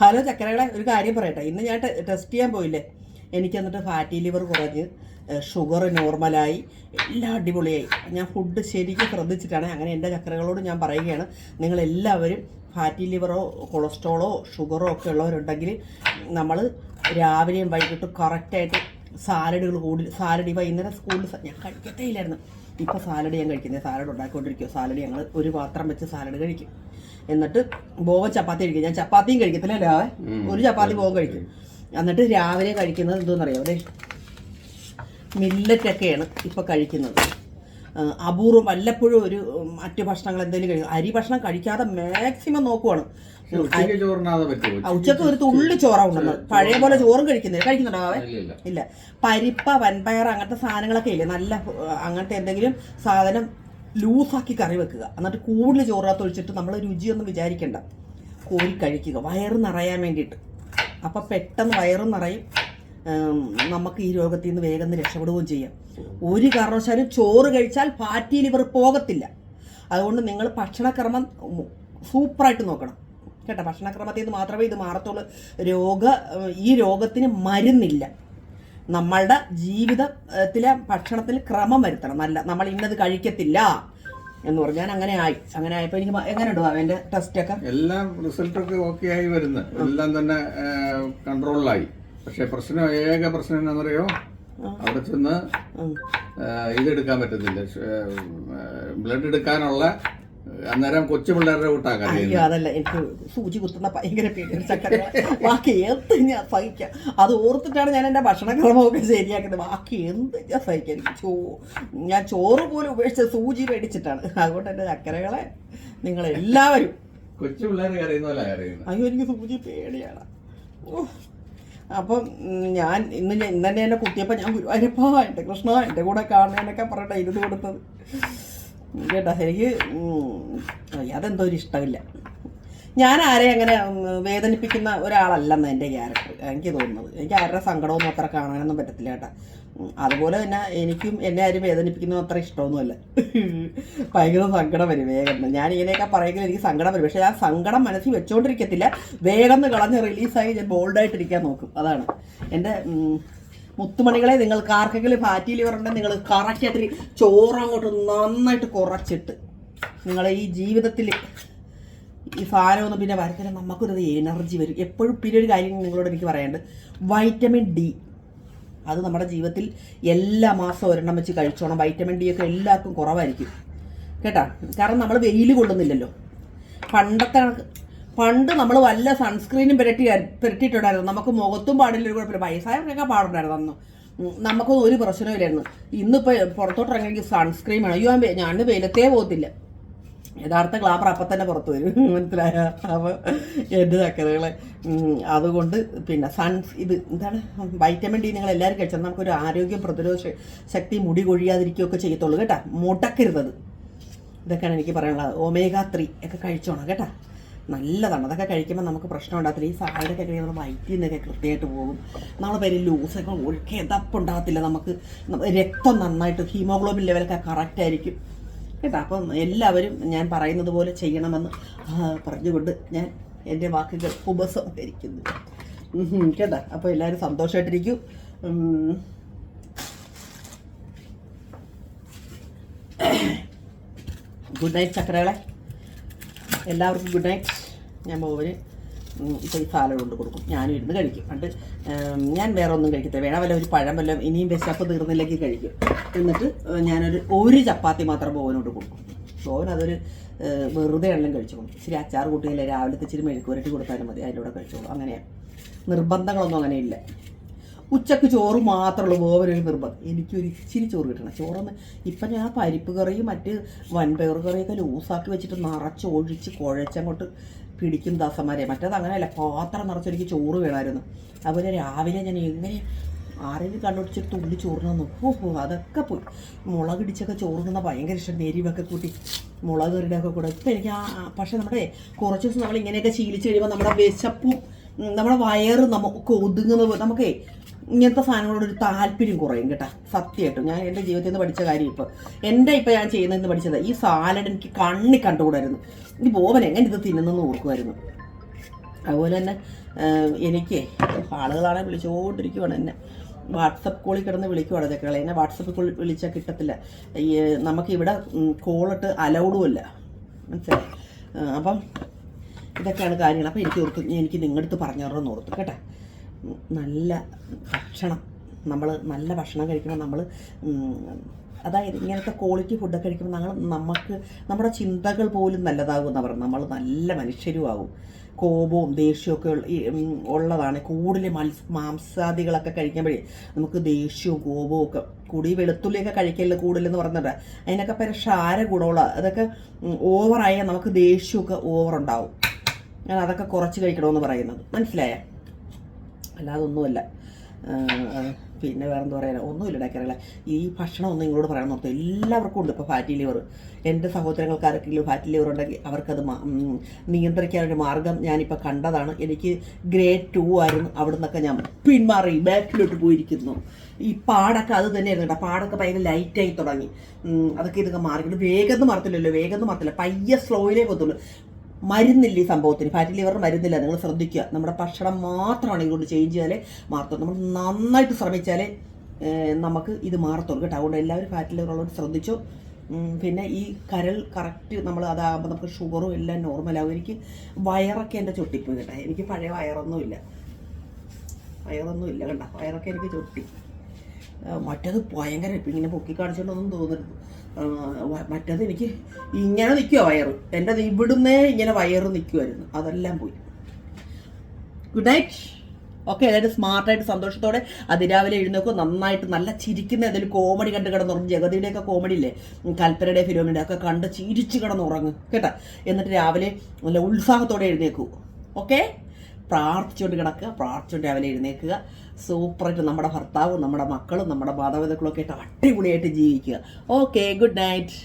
Hello ചക്കരകളെ ഒരു കാര്യം പറയട്ടെ. ഇന്ന് ഞാൻ ടെസ്റ്റ് ചെയ്യാൻ പോയില്ലേ? എനിക്ക് എന്നിട്ട് ഫാറ്റി ലിവർ കുറഞ്ഞ് ഷുഗർ നോർമലായി എല്ലാം അടിപൊളിയായി. ഞാൻ ഫുഡ് ശരിക്കും ശ്രദ്ധിച്ചിട്ടാണ്. അങ്ങനെ എന്റെ ചക്കരകളോട് ഞാൻ പറയുകയാണ്. നിങ്ങളെല്ലാവരും ഫാറ്റി ലിവറോ കൊളസ്ട്രോളോ ഷുഗറോ ഒക്കെ ഉള്ളവരുണ്ടെങ്കിൽ നമ്മൾ രാവിലെയും വൈകിട്ടും കറക്റ്റായിട്ട് സാലഡുകൾ കൂടുതൽ സാലഡ് ഈ വൈകുന്നേരം സ്കൂളിൽ ഞാൻ കഴിക്കത്തേ ഇല്ലായിരുന്നു. ഇപ്പോൾ സാലഡ് ഞാൻ കഴിക്കുന്നത് സാലഡ് ഉണ്ടാക്കിക്കൊണ്ടിരിക്കുമോ സാലഡ് ഞങ്ങൾ ഒരു പാത്രം വെച്ച് സാലഡ് കഴിക്കും. എന്നിട്ട് ബോവൻ ചപ്പാത്തി കഴിക്കും. ഞാൻ ചപ്പാത്തിയും കഴിക്കത്തില്ല രാവിലെ ഒരു ചപ്പാത്തി ബോവൻ കഴിക്കും. എന്നിട്ട് രാവിലെ കഴിക്കുന്നത് എന്തോന്നറിയാം? അതെ മില്ലറ്റൊക്കെയാണ് ഇപ്പോൾ കഴിക്കുന്നത്. അപൂർവം വല്ലപ്പോഴും ഒരു മറ്റു ഭക്ഷണങ്ങൾ എന്തെങ്കിലും കഴിക്കും. അരി ഭക്ഷണം കഴിക്കാതെ മാക്സിമം നോക്കുവാണ്. ഉച്ചയ്ക്ക് ഒരു തുള്ളി ചോറ ഉണ്ടെന്ന് പഴയ പോലെ ചോറും കഴിക്കുന്നില്ല. കഴിക്കുന്നുണ്ടോ ഇല്ല, പരിപ്പ വൻപയർ അങ്ങനത്തെ സാധനങ്ങളൊക്കെ ഇല്ലേ? നല്ല അങ്ങനത്തെ എന്തെങ്കിലും സാധനം ലൂസാക്കി കറി വെക്കുക. എന്നിട്ട് കൂടുതൽ ചോറിനകത്ത് ഒഴിച്ചിട്ട് നമ്മൾ രുചിയൊന്നും വിചാരിക്കേണ്ട. കോരി കഴിക്കുക. വയറ് നിറയാൻ വേണ്ടിയിട്ട്. അപ്പോൾ പെട്ടെന്ന് വയറും നിറയും. നമുക്ക് ഈ രോഗത്തിൽ നിന്ന് വേഗം രക്ഷപ്പെടുകയും ചെയ്യാം. ഒരു കാരണവശാലും ചോറ് കഴിച്ചാൽ ഫാറ്റി ലിവർ പോകത്തില്ല. അതുകൊണ്ട് നിങ്ങൾ ഭക്ഷണക്രമം സൂപ്പറായിട്ട് നോക്കണം. കേട്ടോ? ഭക്ഷണക്രമത്തിൽ നിന്ന് മാത്രമേ ഇത് മാറത്തുള്ളൂ. രോഗ ഈ രോഗത്തിന് മരുന്നില്ല. നമ്മളുടെ ജീവിതത്തിലെ ഭക്ഷണത്തിൽ ക്രമം വരുത്തണം. നല്ല നമ്മൾ ഇന്നത് കഴിക്കത്തില്ല. എന്ന് പറഞ്ഞാൽ അങ്ങനെ ആയി. അങ്ങനെ ആയപ്പോൾ എനിക്ക് എങ്ങനെ ഉണ്ടോ അവന്റെ ടെസ്റ്റ് ഒക്കെ? എല്ലാം റിസൾട്ട് ഒക്കെ ഓക്കെ ആയി വരുന്നു. എല്ലാം തന്നെ കൺട്രോളിലായി പക്ഷെ പ്രശ്നം ഏക പ്രശ്നം എന്താണെന്നറിയോ അവിടെ ചെന്ന് ഇതെടുക്കാൻ പറ്റുന്നില്ല ബ്ലഡ് എടുക്കാനുള്ള അന്നേരം കൊച്ചു പിള്ളേരുടെ കൂട്ടാക്കാൻ അയ്യോ അതല്ല എനിക്ക് സൂചി കുത്തുന്ന ഭയങ്കര പേടിയാണ് ചക്കര. ബാക്കി എന്ത് ഞാൻ സഹിക്കാം. അത് ഓർത്തിട്ടാണ് ഞാൻ എന്റെ ഭക്ഷണക്രമമൊക്കെ ശരിയാക്കുന്നത്. ബാക്കി എന്ത് ഞാൻ സഹിക്കാം. എനിക്ക് ചോ ഞാൻ ചോറ് പോലും ഉപേക്ഷിച്ച സൂചി മേടിച്ചിട്ടാണ്. അതുകൊണ്ട് എന്റെ ചക്കരകളെ നിങ്ങൾ എല്ലാവരും കൊച്ചു പിള്ളേർ കരയുന്ന പോലെ കരയുന്നു അയ്യോ എനിക്ക് സൂചി പേടിയാണ്. അപ്പം ഞാൻ ഇന്ന് ഇന്ന് തന്നെ എന്നെ കുത്തിയപ്പോൾ ഞാൻ ഗുരുവായൂരപ്പാ എന്റെ കൃഷ്ണ എന്റെ കൂടെ കാണാനൊക്കെ പറഞ്ഞിട്ടാണ് ഇരുന്ന് കൊടുത്തത്. കേട്ടാ എനിക്ക് അതെന്തോ ഒരു ഇഷ്ടമില്ല. ഞാൻ ആരെ അങ്ങനെ വേദനിപ്പിക്കുന്ന ഒരാളല്ലെന്ന് എന്റെ ക്യാരക്ടർ എനിക്ക് തോന്നുന്നത്. എനിക്ക് ആരുടെ സങ്കടമൊന്നും അത്ര കാണാനൊന്നും പറ്റത്തില്ല കേട്ടോ. അതുപോലെ തന്നെ എനിക്കും എന്നെ ആരും വേദനിപ്പിക്കുന്നത് അത്ര ഇഷ്ടമൊന്നുമല്ല. ഭയങ്കര സങ്കടം വരും വേഗം. ഞാൻ ഇങ്ങനെയൊക്കെ പറയുമെങ്കിൽ എനിക്ക് സങ്കടം വരും പക്ഷേ ആ സങ്കടം മനസ്സിൽ വെച്ചോണ്ടിരിക്കത്തില്ല. വേഗം കളഞ്ഞ് റിലീസായി ഞാൻ ബോൾഡായിട്ടിരിക്കാൻ നോക്കും. അതാണ്. എന്റെ മുത്തുമണികളെ നിങ്ങൾക്ക് ആർക്കെങ്കിലും ഫാറ്റി ലിവർ ഉണ്ടെങ്കിൽ നിങ്ങൾ കറക്റ്റായിട്ട് ചോറ് അങ്ങോട്ട് നന്നായിട്ട് കുറച്ചിട്ട്. നിങ്ങളെ ഈ ജീവിതത്തിൽ ഈ സാധനമൊന്നും പിന്നെ വരത്തില്ല നമുക്കൊരു എനർജി വരും. എപ്പോഴും പിന്നെ ഒരു കാര്യം നിങ്ങളോട് എനിക്ക് പറയാനുണ്ട്. Vitamin D. അത് നമ്മുടെ ജീവിതത്തിൽ എല്ലാ മാസവും ഒരെണ്ണം വെച്ച് കഴിച്ചോണം. വൈറ്റമിൻ ഡി ഒക്കെ എല്ലാവർക്കും കുറവായിരിക്കും. കേട്ടോ? കാരണം നമ്മൾ വെയിൽ കൊള്ളുന്നില്ലല്ലോ. പണ്ടത്തെ പണ്ട് നമ്മൾ വല്ല സൺസ്ക്രീനും പുരട്ടി പുരട്ടിയിട്ടുണ്ടായിരുന്നു. നമുക്ക് മുഖത്തും പാടില്ല ഒരു കുഴപ്പമില്ല. വയസ്സായവർക്കൊക്കെ പാടുണ്ടായിരുന്നു അന്ന്. നമുക്കൊന്നും ഒരു പ്രശ്നമില്ലായിരുന്നു ഇന്നിപ്പോൾ പുറത്തോട്ട് സൺസ്ക്രീൻ വേണം. അയ്യോ ഞാൻ വെയിലത്തേ പോകത്തില്ല. യഥാർത്ഥ ഗ്ലാമർ അപ്പം തന്നെ പുറത്ത് വരും. മനസ്സിലായ? അപ്പോൾ എന്റെ ചക്കരകളെ അതുകൊണ്ട് പിന്നെ സൺസ് ഇത് എന്താണ്? വൈറ്റമിൻ ഡി നിങ്ങൾ എല്ലാവരും കഴിച്ചാൽ നമുക്കൊരു ആരോഗ്യം പ്രതിരോധ ശക്തി മുടി കൊഴിയാതിരിക്കുകയൊക്കെ ചെയ്യത്തുള്ളൂ കേട്ടോ? മുടക്കരുതത് ഇതൊക്കെയാണ് എനിക്ക് പറയാനുള്ളത്. ഒമേഗ ത്രീ ഒക്കെ കഴിച്ചോണം കേട്ടാ? നല്ലതാണ്. അതൊക്കെ കഴിക്കുമ്പോൾ നമുക്ക് പ്രശ്നം ഉണ്ടാകത്തില്ല. ഈ സാലഡൊക്കെ കഴിയുമ്പോൾ വയറ്റിൽ നിന്നൊക്കെ കൃത്യമായിട്ട് പോകും. നമ്മൾ പേര് ലൂസൊക്കെ ഒഴുക്കെ എതപ്പുണ്ടാകത്തില്ല നമുക്ക്. രക്തം നന്നായിട്ട് ഹീമോഗ്ലോബിൻ ലെവലൊക്കെ കറക്റ്റ് ആയിരിക്കും. കേട്ടോ? അപ്പം എല്ലാവരും ഞാൻ പറയുന്നത് പോലെ ചെയ്യണമെന്ന് പറഞ്ഞുകൊണ്ട് ഞാൻ എന്റെ വാക്കുകൾ ഉപസംഹരിക്കുന്നു. കേട്ടോ? അപ്പോൾ എല്ലാവരും സന്തോഷമായിട്ടിരിക്കും. ഗുഡ് നൈറ്റ് ചക്രകളെ. എല്ലാവർക്കും ഗുഡ് നൈറ്റ്. ഞാൻ മോവന് ഇപ്പോൾ ഈ സാലഡ് കൊണ്ട് കൊടുക്കും. ഞാനും ഇരുന്ന് കഴിക്കും. എന്നിട്ട് ഞാൻ വേറെ ഒന്നും കഴിക്കത്തില്ല. വേണം വല്ല ഒരു പഴം വല്ലതും ഇനിയും വിശപ്പ് തീർന്നില്ലെങ്കിൽ കഴിക്കും. എന്നിട്ട് ഞാനൊരു ഒരു ചപ്പാത്തി മാത്രം ബോവനോട് കൊടുക്കും. ബോവൻ അതൊരു വെറുതെ എണ്ണം കഴിച്ചോളും. ഇച്ചിരി അച്ചാർ കൂട്ടിയില്ല രാവിലത്തെ ഇച്ചിരി മെഴുക്കുരട്ടി കൊടുത്താലും മതി അതിലൂടെ കഴിച്ചോളും. അങ്ങനെയാണ് നിർബന്ധങ്ങളൊന്നും അങ്ങനെയില്ല ഉച്ചയ്ക്ക് ചോറ് മാത്രമുള്ളൂ ബോവനൊരു നിർബന്ധം. എനിക്കൊരു ഇച്ചിരി ചോറ് കിട്ടണം. ചോറൊന്ന് ഇപ്പം ഞാൻ പരിപ്പ് കറിയും മറ്റ് വൻപയർ കറിയൊക്കെ ലൂസാക്കി വെച്ചിട്ട് നിറച്ച് ഒഴിച്ച് കുഴച്ചങ്ങോട്ട് പിടിക്കും ദാസന്മാരെ. മറ്റേത് അങ്ങനെയല്ല പാത്രം നിറച്ച് എനിക്ക് ചോറ് വേണമായിരുന്നു. അതുപോലെ രാവിലെ ഞാൻ എങ്ങനെ ആരെങ്കിലും കണ്ടുപിടിച്ചിട്ട് തുള്ളി ചോറിന് ഓഹോ അതൊക്കെ പോയി. മുളകിടിച്ചൊക്കെ നിന്ന ഭയങ്കര ഇഷ്ടം. എരിവൊക്കെ കൂട്ടി മുളക് കറിയുടെയൊക്കെ കൂടെ. ഇപ്പം എനിക്ക് ആ പക്ഷേ നമ്മുടെ കുറച്ച് ദിവസം നമ്മൾ ഇങ്ങനെയൊക്കെ ശീലിച്ച് കഴിയുമ്പോൾ നമ്മുടെ വിശപ്പും നമ്മുടെ വയറ് നമുക്ക് ഒതുങ്ങുന്നത് നമുക്കേ ഇങ്ങനത്തെ സാധനങ്ങളോട് ഒരു താല്പര്യം കുറയും കേട്ടോ സത്യമായിട്ടും. ഞാൻ എന്റെ ജീവിതത്തിൽ നിന്ന് പഠിച്ച കാര്യം ഇപ്പോൾ എന്റെ ഇപ്പോൾ ഞാൻ ചെയ്യുന്നതെന്ന് പഠിച്ചത് ഈ സാലഡ് എനിക്ക് കണ്ണി കണ്ടുകൂടായിരുന്നു. ഈ ബോബൻ എങ്ങനെ ഇത് തിന്നുന്നെന്ന് ഓർക്കുമായിരുന്നു അതുപോലെ തന്നെ എനിക്ക് ആളുകളാണെ വിളിച്ചുകൊണ്ടിരിക്കുവാണ് എന്നെ. വാട്സപ്പ് കോളിൽ കിടന്ന് വിളിക്കുവാണ് ചക്കളെ എന്നെ വാട്സപ്പ് കോൾ വിളിച്ചാൽ കിട്ടത്തില്ല. ഈ നമുക്കിവിടെ കോളിട്ട് അലൗഡുമല്ല മനസ്സിലായി? അപ്പം ഇതൊക്കെയാണ് കാര്യങ്ങൾ. അപ്പോൾ എനിക്ക് ഓർത്തു എനിക്ക് നിങ്ങളടുത്ത് പറഞ്ഞു തരണമെന്ന് ഓർത്തു. കേട്ടോ? നല്ല ഭക്ഷണം. നമ്മൾ നല്ല ഭക്ഷണം കഴിക്കുമ്പോൾ നമ്മൾ അതായത് ഇങ്ങനത്തെ ക്വാളിറ്റി ഫുഡൊക്കെ കഴിക്കുമ്പോൾ നമ്മൾ നമുക്ക് നമ്മുടെ ചിന്തകൾ പോലും നല്ലതാകുമെന്ന് പറഞ്ഞു നമ്മൾ നല്ല മനുഷ്യരും ആകും കോപവും ദേഷ്യമൊക്കെ ഉള്ള ഉള്ളതാണ്. കൂടുതൽ മത്സ് മാംസാദികളൊക്കെ കഴിക്കുമ്പോഴേ നമുക്ക് ദേഷ്യവും കോപവും ഒക്കെ കൂടി വെളുത്തുള്ളിയൊക്കെ കഴിക്കൽ കൂടുതലെന്ന് പറഞ്ഞിട്ട് അതിനൊക്കെ പേര് ക്ഷാര ഗുണമുള്ള അതൊക്കെ ഓവറായാൽ നമുക്ക് ദേഷ്യമൊക്കെ ഓവർ ഉണ്ടാവും. ഞാൻ അതൊക്കെ കുറച്ച് കഴിക്കണമെന്ന് പറയുന്നത്. മനസ്സിലായ? അല്ലാതെ ഒന്നുമല്ല പിന്നെ വേറെ എന്താ പറയാ ഒന്നുമില്ല ഡാക്കറല്ല ഈ ഭക്ഷണം ഒന്നും നിങ്ങളോട് പറയാൻ നോർത്ത് എല്ലാവർക്കും ഉണ്ട് ഇപ്പോൾ ഫാറ്റി ലിവർ എന്റെ സഹോദരങ്ങൾക്ക് ആർക്കെങ്കിലും ഫാറ്റി ലിവർ ഉണ്ടെങ്കിൽ അവർക്കത് നിയന്ത്രിക്കാനൊരു മാർഗം ഞാനിപ്പോൾ കണ്ടതാണ്. എനിക്ക് ഗ്രേഡ് ടു ആയിരുന്നു. അവിടെ നിന്നൊക്കെ ഞാൻ പിന്മാറി ബാക്കിലോട്ട് പോയിരിക്കുന്നു. ഈ പാടൊക്കെ അത് തന്നെയായിരുന്നു കേട്ടോ. പാടൊക്കെ ഭയങ്കര ലൈറ്റായി തുടങ്ങി. അതൊക്കെ ഇതൊക്കെ മാറി വേഗം മറത്തില്ലല്ലോ. വേഗം മറത്തില്ല. പയ്യ സ്ലോയിലേ കൊത്തുള്ളൂ മരുന്നില്ല ഈ സംഭവത്തിന്. ഫാറ്റി ലിവറിന് മരുന്നില്ല. നിങ്ങൾ ശ്രദ്ധിക്കുക. നമ്മുടെ ഭക്ഷണം മാത്രമാണ് ഇതുകൊണ്ട് ചേഞ്ച് ചെയ്താലേ മാറത്തുള്ളൂ. നമ്മൾ നന്നായിട്ട് ശ്രമിച്ചാലേ നമുക്ക് ഇത് മാറത്തുള്ളൂ കേട്ടോ. അതുകൊണ്ട് എല്ലാവരും ഫാറ്റി ലിവർ ഉള്ളവർ ശ്രദ്ധിച്ചു പിന്നെ ഈ കരൾ കറക്റ്റ് നമ്മൾ അതാകുമ്പോൾ നമുക്ക് ഷുഗറും എല്ലാം നോർമലാകും എനിക്ക് വയറൊക്കെ എന്റെ ചൊട്ടിപ്പോയി കേട്ടോ. എനിക്ക് പഴയ വയറൊന്നുമില്ല. വയറൊന്നും ഇല്ല കണ്ട? വയറൊക്കെ എനിക്ക് ചൊട്ടി. മറ്റേത് ഭയങ്കര ഇപ്പം ഇങ്ങനെ പൊക്കി കാണിച്ചുകൊണ്ടൊന്നും തോന്നരുത്. മറ്റത് എനിക്ക് ഇങ്ങനെ നിൽക്കുക വയറ്. എന്റെ ഇവിടുന്നേ ഇങ്ങനെ വയറ് നിൽക്കുമായിരുന്നു അതെല്ലാം പോയി. ഗുഡ് നൈറ്റ് ഓക്കെ അതായത് സ്മാർട്ടായിട്ട് സന്തോഷത്തോടെ അതിരാവിലെ എഴുന്നേക്കും. നന്നായിട്ട് നല്ല ചിരിക്കുന്ന എന്തെങ്കിലും കോമഡി കണ്ട് കിടന്നുറങ്ങും. ജഗതിയുടെയൊക്കെ കോമഡി ഇല്ലേ? കൽപ്പനയുടെ ഫിലോമിന്റെ ഒക്കെ കണ്ട് ചിരിച്ച് കിടന്നുറങ്ങും. കേട്ടോ? എന്നിട്ട് രാവിലെ നല്ല ഉത്സാഹത്തോടെ എഴുന്നേക്കൂ. ഓക്കെ പ്രാർത്ഥിച്ചുകൊണ്ട് കിടക്കുക പ്രാർത്ഥിച്ചുകൊണ്ട് രാവിലെ എഴുന്നേൽക്കുക. സൂപ്പറായിട്ട് നമ്മുടെ ഭർത്താവും നമ്മുടെ മക്കളും നമ്മുടെ മാതാപിതാക്കളും ഒക്കെ ആയിട്ട് അടിപൊളിയായിട്ട് ജീവിക്കുക. Okay good night